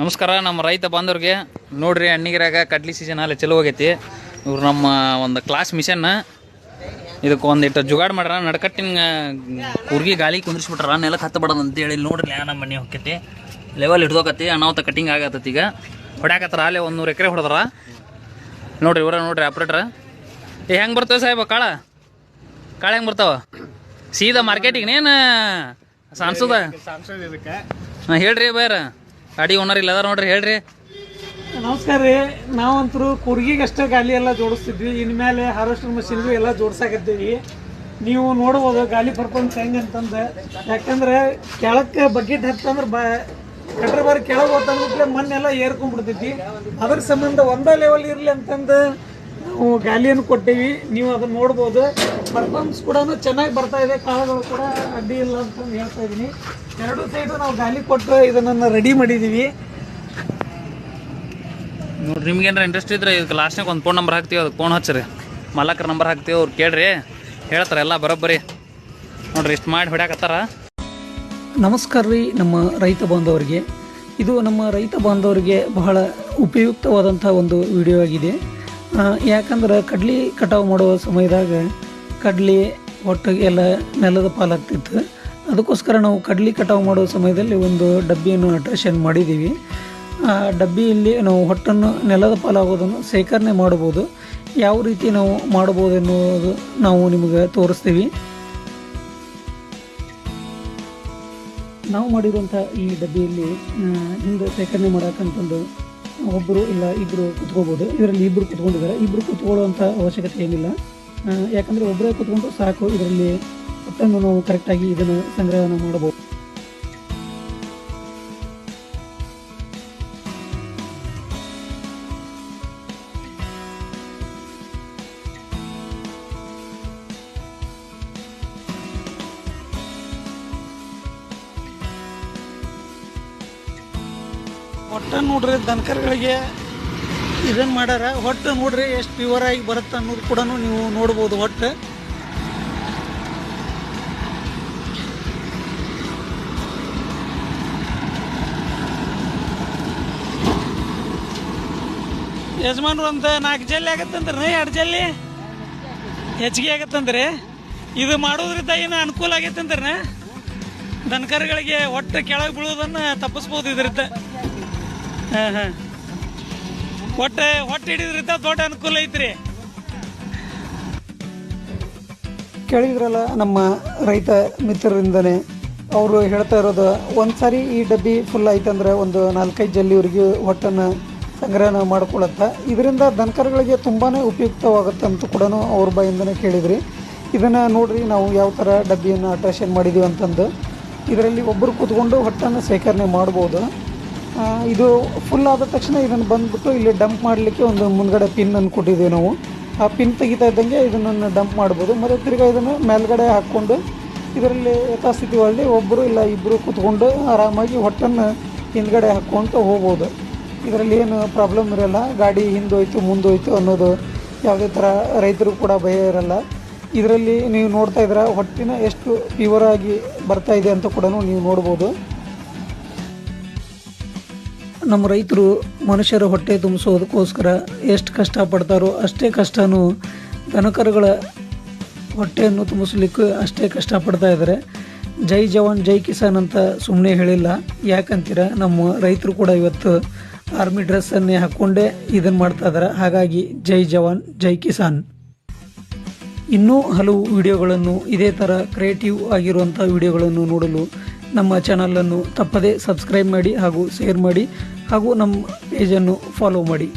ನಮಸ್ಕಾರ ನಮ್ಮ ರೈತ ಬಾಂಧವ್ರಿಗೆ. ನೋಡ್ರಿ ಹಣ್ಣಿಗಿರಾಗ ಕಡ್ಲಿ ಸೀಸನ್ ಅಲ್ಲಿ ಚಲೋ ಹೋಗೈತಿ ಇವ್ರು ನಮ್ಮ ಒಂದು ಕ್ಲಾಸ್ ಮಿಷನ್ ಇದಕ್ಕೆ ಒಂದಿಟ್ಟು ಜುಗಾಡ್ ಮಾಡ್ರ ನಡ್ಕಟ್ಟಿನ ಕುರ್ಗಿ ಗಾಳಿ ಕುಂದಿರ್ಸ್ಬಿಟ್ರ ನೆಲಕ್ಕೆ ಹತ್ತಬಾರ್ದು ಅಂತೇಳಿ ನೋಡ್ರಿ ನಮ್ಮ ಮನೆ ಹೋಗ್ತೈತಿ ಲೆವೆಲ್ ಹಿಡ್ದೋಕತಿ ಅನಾಹುತ ಕಟಿಂಗ್ ಆಗತ್ತೈತಿ ಈಗ. ಹೊಡ್ಯಾಕತ್ತಾರ ಅಲ್ಲೇ ಒಂದು ನೂರು ಎಕರೆ ಹೊಡೆದ್ರ. ನೋಡ್ರಿ ಇವರ ನೋಡ್ರಿ ಆಪ್ರೇಟ್ರ ಏ ಹೆಂಗೆ ಬರ್ತವೆ ಸಾಹೇಬ ಕಾಳ? ಕಾಳ ಹೆಂಗೆ ಬರ್ತಾವ? ಸೀದಾ ಮಾರ್ಕೆಟಿಗೆ ಏನು ಸಾಂಸದ ಹಾಂ ಹೇಳ್ರಿ ಬೇರ. ಗಾಡಿ ಓನರ್ ಇಲ್ಲ ಅದಾರ ನೋಡ್ರಿ, ಹೇಳ್ರಿ. ನಮಸ್ಕಾರ ರೀ. ನಾವಂತರೂ ಕೂರ್ಗಿಗೆ ಅಷ್ಟೇ ಗಾಲಿ ಎಲ್ಲ ಜೋಡಿಸ್ತಿದ್ವಿ. ಇನ್ಮೇಲೆ ಹಾರ್ವೆಸ್ಟರ್ ಮಷಿನ್ಗೂ ಎಲ್ಲ ಜೋಡ್ಸಾಕತ್ತೀವಿ ನೀವು ನೋಡ್ಬೋದು ಗಾಲಿ ಪರ್ಫಾರ್ಮೆನ್ಸ್ ಹೆಂಗೆ ಅಂತಂದು ಯಾಕಂದ್ರೆ ಕೆಳಕ್ಕೆ ಬಕೆಟ್ ಹತ್ತಂದ್ರೆ ಬ, ಕಟ್ರ ಬಾರಿ ಕೆಳಗೆ ಹೋತಂದ್ರೆ ಮಣ್ಣೆಲ್ಲ ಏರ್ಕೊಂಡ್ಬಿಡ್ತೈತಿ. ಅದ್ರ ಸಂಬಂಧ ಒಂದೇ ಲೆವೆಲ್ ಇರಲಿ ಅಂತಂದು ನಾವು ಗಾಲಿಯನ್ನು ಕೊಟ್ಟೀವಿ. ನೀವು ಅದನ್ನ ನೋಡ್ಬೋದು. ಪರ್ಫಾರ್ಮೆನ್ಸ್ ಕೂಡ ಚೆನ್ನಾಗಿ ಬರ್ತಾ ಇದೆ. ಕಾಳುಗಳು ಕೂಡ ಅಡ್ಡಿ ಇಲ್ಲ ಅಂತ ಹೇಳ್ತಾ ಇದ್ದೀನಿ ಎರಡು ಸೈಡು ನಾವು ಗಾಲಿ ಕೊಟ್ಟು ಇದನ್ನ ರೆಡಿ ಮಾಡಿದೀವಿ. ನೋಡ್ರಿ ನಿಮ್ಗೆ ಏನಾರ ಇಂಟ್ರೆಸ್ಟ್ ಇದ್ರೆ ಇದಕ್ಕೆ ಲಾಸ್ಟ್ನಾಗ ಒಂದು ಫೋನ್ ನಂಬರ್ ಹಾಕ್ತೀವಿ ಅದಕ್ಕೆ ಫೋನ್ ಹಚ್ಚಿರಿ. ಮಲಕ್ರ ನಂಬರ್ ಹಾಕ್ತೀವಿ ಅವ್ರು ಕೇಳ್ರಿ. ಹೇಳ್ತಾರೆ ಎಲ್ಲ ಬರೋಬ್ಬರಿ. ನೋಡ್ರಿ ಇಷ್ಟು ಮಾಡಿ ಹೊಡ್ಯಾಕತ್ತಾರ. ನಮಸ್ಕಾರ ರೀ ನಮ್ಮ ರೈತ ಬಾಂಧವರಿಗೆ. ಇದು ನಮ್ಮ ರೈತ ಬಾಂಧವರಿಗೆ ಬಹಳ ಉಪಯುಕ್ತವಾದಂಥ ಒಂದು ವಿಡಿಯೋ ಆಗಿದೆ. ಯಾಕಂದ್ರೆ ಕಡ್ಲಿ ಕಟಾವು ಮಾಡುವ ಸಮಯದಾಗ ಕಡ್ಲಿ ಒಟ್ಟಿಗೆ ಎಲ್ಲ ನೆಲದ ಪಾಲಾಗ್ತಿತ್ತು. ಅದಕ್ಕೋಸ್ಕರ ನಾವು ಕಡ್ಲಿ ಕಟಾವು ಮಾಡುವ ಸಮಯದಲ್ಲಿ ಒಂದು ಡಬ್ಬಿಯನ್ನು ಅಟ್ರೇಷನ್ ಮಾಡಿದ್ದೀವಿ. ಆ ಡಬ್ಬಿಯಲ್ಲಿ ನಾವು ಹೊಟ್ಟನ್ನು ನೆಲದ ಪಾಲಾಗೋದನ್ನು ಶೇಖರಣೆ ಮಾಡ್ಬೋದು ಯಾವ ರೀತಿ ನಾವು ಮಾಡ್ಬೋದು ಎನ್ನುವುದು ನಾವು ನಿಮಗೆ ತೋರಿಸ್ತೀವಿ. ನಾವು ಮಾಡಿರುವಂಥ ಈ ಡಬ್ಬಿಯಲ್ಲಿ ಹಿಂದೆ ಶೇಖರಣೆ ಮಾಡೋಕ್ಕಂತಂದು ಒಬ್ಬರು ಇಲ್ಲ ಇಬ್ಬರು ಕುತ್ಕೋಬೋದು ಇದರಲ್ಲಿ ಇಬ್ಬರು ಕುತ್ಕೊಂಡಿದ್ದಾರೆ. ಇಬ್ಬರು ಕುತ್ಕೊಳ್ಳುವಂಥ ಅವಶ್ಯಕತೆ ಏನಿಲ್ಲ. ಯಾಕಂದರೆ ಒಬ್ಬರೇ ಕುತ್ಕೊಂಡು ಸಾಕು. ಇದರಲ್ಲಿ ಹೊಟ್ಟನ್ನು ನಾವು ಕರೆಕ್ಟಾಗಿ ಇದನ್ನು ಸಂಗ್ರಹಣ ಮಾಡಬಹುದು. ಹೊಟ್ಟೆ ನೋಡ್ರಿ ದನಕರುಗಳಿಗೆ ಇದನ್ನು ಮಾಡ್ಯಾರ. ಹೊಟ್ಟೆ ನೋಡ್ರಿ ಎಷ್ಟು ಪ್ಯೂರ್ ಆಗಿ ಬರುತ್ತೆ ಅನ್ನೋದು ಕೂಡ ನೀವು ನೋಡ್ಬೋದು. ಹೊಟ್ಟೆ ಯಜಮಾನ್ರು ಒಂದು ನಾಲ್ಕು ಜಲ್ಲಿ ಆಗತ್ತಂದ್ರೆ ಎರಡು ಜಲ್ಲಿ? ಹೆಚ್ಚಿಗೆ ಆಗತ್ತಂದ್ರೆ? ಇದು ಮಾಡೋದ್ರಿಂದ ಏನು ಅನುಕೂಲ ಆಗೈತಂದ್ರೆ ದನಕರುಗಳಿಗೆ ಒಟ್ಟು ಕೆಳಗೆ ಬೀಳೋದನ್ನು ತಪ್ಪಿಸ್ಬೋದು ಇದರಿಂದ. ಹಾಂ ಹಾಂ. ಒಟ್ಟು ಒಟ್ಟು ಹಿಡಿದ್ರಿಂದ ದೊಡ್ಡ ಅನುಕೂಲ ಐತ್ರಿ. ಕೇಳಿದ್ರಲ್ಲ, ನಮ್ಮ ರೈತ ಮಿತ್ರರಿಂದನೇ ಅವರು ಹೇಳ್ತಾ ಇರೋದು ಒಂದು ಸಾರಿ ಈ ಡಬ್ಬಿ ಫುಲ್ ಆಯ್ತಂದ್ರೆ ಒಂದು ನಾಲ್ಕೈದು ಜಲ್ಲಿವರೆಗೂ ಹೊಟ್ಟನ್ನು ಸಂಗ್ರಹಣ ಮಾಡ್ಕೊಳ್ಳುತ್ತೆ. ಇದರಿಂದ ದನಕರುಗಳಿಗೆ ತುಂಬಾ ಉಪಯುಕ್ತವಾಗುತ್ತೆ ಅಂತ ಕೂಡ ಅವ್ರ ಬಾಯಿಂದನೇ ಕೇಳಿದ್ರಿ. ಇದನ್ನು ನೋಡಿರಿ ನಾವು ಯಾವ ಥರ ಡಬ್ಬಿಯನ್ನು ಅಟ್ರಾಕ್ಷನ್ ಮಾಡಿದ್ದೀವಿ ಅಂತಂದು. ಇದರಲ್ಲಿ ಒಬ್ಬರು ಕೂತ್ಕೊಂಡು ಹೊಟ್ಟನ್ನು ಶೇಖರಣೆ ಮಾಡ್ಬೋದು. ಇದು ಫುಲ್ ಆದ ತಕ್ಷಣ ಇದನ್ನು ಬಂದುಬಿಟ್ಟು ಇಲ್ಲಿ ಡಂಪ್ ಮಾಡಲಿಕ್ಕೆ ಒಂದು ಮುಂದ್ಗಡೆ ಪಿನ್ನನ್ನು ಕೊಟ್ಟಿದ್ದೀವಿ ನಾವು. ಆ ಪಿನ್ ತೆಗಿತಾ ಇದ್ದಂಗೆ ಇದನ್ನು ಡಂಪ್ ಮಾಡ್ಬೋದು. ಮತ್ತು ತಿರ್ಗಾ ಇದನ್ನು ಮೇಲ್ಗಡೆ ಹಾಕ್ಕೊಂಡು ಇದರಲ್ಲಿ ಯಥಾಸ್ಥಿತಿ ಒಳ್ಳೆ ಒಬ್ಬರು ಇಲ್ಲ ಇಬ್ಬರು ಕೂತ್ಕೊಂಡು ಆರಾಮಾಗಿ ಹೊಟ್ಟನ್ನು ಹಿಂದ್ಗಡೆ ಹಾಕ್ಕೊಂತ ಹೋಗ್ಬೋದು. ಇದರಲ್ಲಿ ಏನು ಪ್ರಾಬ್ಲಮ್ ಇರಲ್ಲ. ಗಾಡಿ ಹಿಂದೋಯ್ತು, ಮುಂದೋಯ್ತು ಅನ್ನೋದು ಯಾವುದೇ ಥರ ರೈತರು ಕೂಡ ಭಯ ಇರಲ್ಲ. ಇದರಲ್ಲಿ ನೀವು ನೋಡ್ತಾ ಇದ್ರೆ ಹೊಟ್ಟಿನ ಎಷ್ಟು ಪ್ಯೂರ್ ಆಗಿ ಬರ್ತಾ ಇದೆ ಅಂತ ಕೂಡ ನೀವು ನೋಡ್ಬೋದು. ನಮ್ಮ ರೈತರು ಮನುಷ್ಯರ ಹೊಟ್ಟೆ ತುಂಬಿಸೋದಕ್ಕೋಸ್ಕರ ಎಷ್ಟು ಕಷ್ಟಪಡ್ತಾರೋ ಅಷ್ಟೇ ಕಷ್ಟನೂ ದನಕರುಗಳ ಹೊಟ್ಟೆಯನ್ನು ತುಂಬಿಸ್ಲಿಕ್ಕೆ ಅಷ್ಟೇ ಕಷ್ಟಪಡ್ತಾ ಇದ್ದಾರೆ. ಜೈ ಜವಾನ್, ಜೈ ಕಿಸಾನ್ ಅಂತ ಸುಮ್ಮನೆ ಹೇಳಿಲ್ಲ. ಯಾಕಂತೀರ? ನಮ್ಮ ರೈತರು ಕೂಡ ಇವತ್ತು ಆರ್ಮಿ ಡ್ರೆಸ್ಸನ್ನೇ ಹಾಕೊಂಡೆ ಇದನ್ನ ಮಾಡ್ತಾ ಇದ್ದಾರೆ ಹಾಗಾಗಿ ಜೈ ಜವಾನ್, ಜೈ ಕಿಸಾನ್. ಇನ್ನೂ ಹಲವು ವಿಡಿಯೋಗಳನ್ನು ಇದೇ ಥರ ಕ್ರಿಯೇಟಿವ್ ಆಗಿರುವಂಥ ವಿಡಿಯೋಗಳನ್ನು ನೋಡಲು ನಮ್ಮ ಚಾನಲನ್ನು ತಪ್ಪದೇ ಸಬ್ಸ್ಕ್ರೈಬ್ ಮಾಡಿ ಹಾಗೂ ಶೇರ್ ಮಾಡಿ ಹಾಗೂ ನಮ್ಮ ಪೇಜನ್ನು ಫಾಲೋ ಮಾಡಿ.